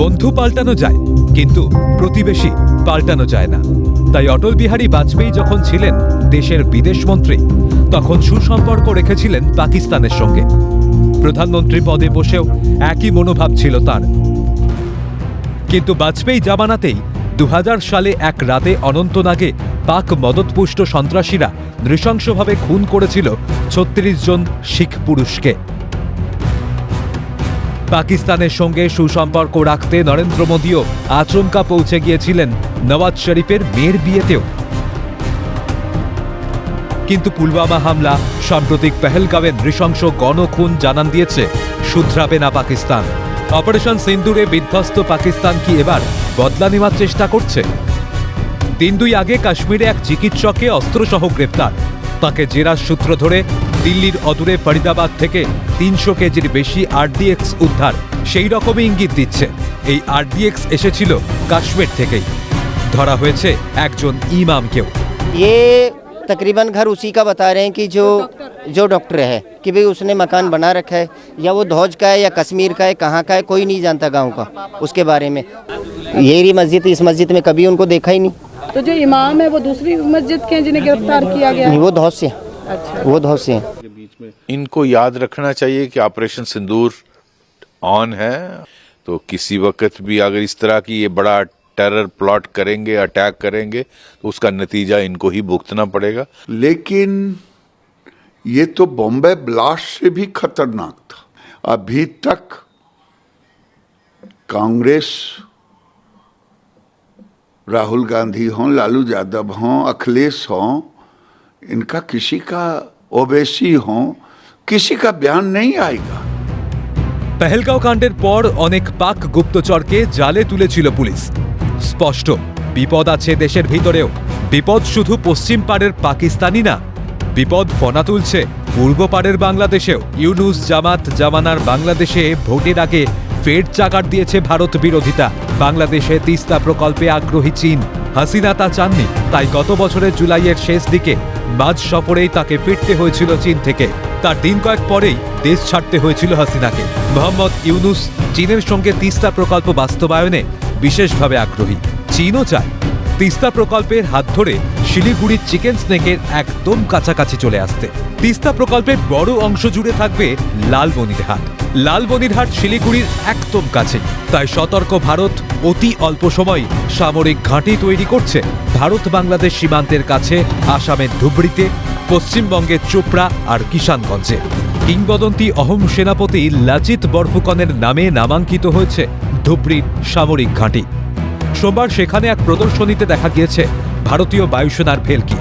বন্ধু পাল্টানো যায়, কিন্তু প্রতিবেশী পাল্টানো যায় না। তাই অটল বিহারী বাজপেয়ী যখন ছিলেন দেশের বিদেশমন্ত্রী তখন সুসম্পর্ক রেখেছিলেন পাকিস্তানের সঙ্গে। প্রধানমন্ত্রী পদে বসেও একই মনোভাব ছিল তার। কিন্তু বাজপেয়ী জামানাতেই দু হাজার সালে এক রাতে অনন্তনাগে পাক মদতপুষ্ট সন্ত্রাসীরা নৃশংসভাবে খুন করেছিল ছত্রিশ জন শিখ পুরুষকে। পাকিস্তানের সঙ্গে সুসম্পর্ক রাখতে নরেন্দ্র মোদীও আচমকা পৌঁছে গিয়েছিলেন নওয়াজ শরীফের মেয়ের বিয়েতেও। কিন্তু পুলওয়ামা হামলা, সাম্প্রতিক পেহেলগাঁওয়ের নৃশংস গণখুন জানান দিয়েছে, শুধরাবে না পাকিস্তান। অপারেশন সিন্দুরে বিধ্বস্ত পাকিস্তান কি এবার বদলা নেওয়ার চেষ্টা করছে? দিন দুই আগে কাশ্মীরে এক চিকিৎসককে অস্ত্রসহ গ্রেপ্তার। তাকে জেরার সূত্র ধরে দিল্লির অদূরে ফরিদাবাদ থেকে তিনশো কেজির বেশি আরডিএক্স উদ্ধার সেই রকমই ইঙ্গিত দিচ্ছে এই আরডিএক্স এসেছিল কাশ্মীর থেকেই ধরা হয়েছে একজন ইমামকেও ये तकरीबन घर उसी का बता रहे हैं कि जो जो डॉक्टर है कि भाई उसने मकान बना रखा है या वो धौज का है या कश्मीर का है कहाँ का है कोई नहीं जानता गांव का उसके बारे में यही मस्जिद इस मस्जिद में कभी उनको देखा ही नहीं तो जो इमाम है वो दूसरी मस्जिद के हैं जिन्हें गिरफ़्तार किया गया वो धौज से हैं। अच्छा। वो धौज से हैं। इनको याद रखना चाहिए कि ऑपरेशन सिंदूर ऑन है। तो किसी वक्त भी अगर इस तरह की ये बड़ा टेरर प्लॉट करेंगे अटैक करेंगे तो उसका नतीजा इनको ही भुगतना पड़ेगा। लेकिन ये तो बॉम्बे ब्लास्ट से भी खतरनाक था। अभी तक कांग्रेस राहुल गांधी हों लालू यादव हों अखिलेश हों इनका किसी का ओवैसी हों किसी का बयान नहीं आएगा পেহেলগাঁও কাণ্ডের পর অনেক পাক গুপ্তচরকে জালে তুলেছিল পুলিশ স্পষ্ট বিপদ আছে দেশের ভিতরেও বিপদ শুধু পশ্চিম পাড়ের পাকিস্তানি না বিপদ ফনা তুলছে পূর্ব পাড়ের বাংলাদেশেও ইউনুস জামাত জামানার বাংলাদেশে ভোটের আগে ফের চাকার দিয়েছে ভারত বিরোধিতা বাংলাদেশে তিস্তা প্রকল্পে আগ্রহী চীন। হাসিনা তা চাননি, তাই গত বছরের জুলাইয়ের শেষ দিকে মাঝ সফরেই তাকে ফিরতে হয়েছিল চীন থেকে। তার দিন কয়েক পরেই দেশ ছাড়তে হয়েছিল হাসিনাকে। মোহাম্মদ ইউনুস চীনের সঙ্গে তিস্তা প্রকল্প বাস্তবায়নে বিশেষভাবে আগ্রহী। চীনও চায়। তিস্তা প্রকল্পের হাত ধরে শিলিগুড়ির চিকেন স্নেকের একদম কাছাকাছি চলে আসতে। তিস্তা প্রকল্পের বড় অংশ জুড়ে থাকবে লালবনিরহাট লালবনিরহাট শিলিগুড়ির একদম কাছে। তাই সতর্ক ভারত অতি অল্প সময় সামরিক ঘাঁটি তৈরি করছে। ভারত বাংলাদেশ সীমান্তের কাছে, আসামের ধুবড়িতে পশ্চিমবঙ্গের চোপড়া আর কিষানগঞ্জে। কিংবদন্তি অহম সেনাপতি লাচিত বরফুকনের নামে নামাঙ্কিত হয়েছে ধুবড়ির সামরিক ঘাঁটি। সোমবার সেখানে এক প্রদর্শনীতে দেখা গিয়েছে ভারতীয় বায়ুসেনার ভেলকি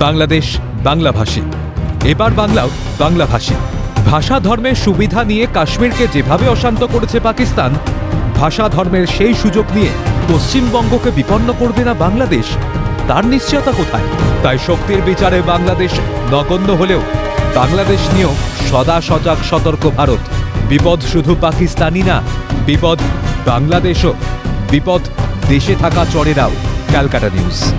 বাংলাদেশ বাংলাভাষী। এবার বাংলাও বাংলাভাষী ভাষা। ধর্মের সুবিধা নিয়ে কাশ্মীরকে যেভাবে অশান্ত করেছে পাকিস্তান, ভাষা ধর্মের সেই সুযোগ নিয়ে পশ্চিমবঙ্গকে বিপন্ন করবে না বাংলাদেশ, তার নিশ্চয়তা কোথায়? তাই শক্তির বিচারে বাংলাদেশ নগণ্য হলেও বাংলাদেশ নিয়েও সদা সজাগ সতর্ক ভারত। বিপদ শুধু পাকিস্তানি না, বিপদ বাংলাদেশও। বিপদ দেশে থাকা চরেরাও। ক্যালকাটা নিউজ।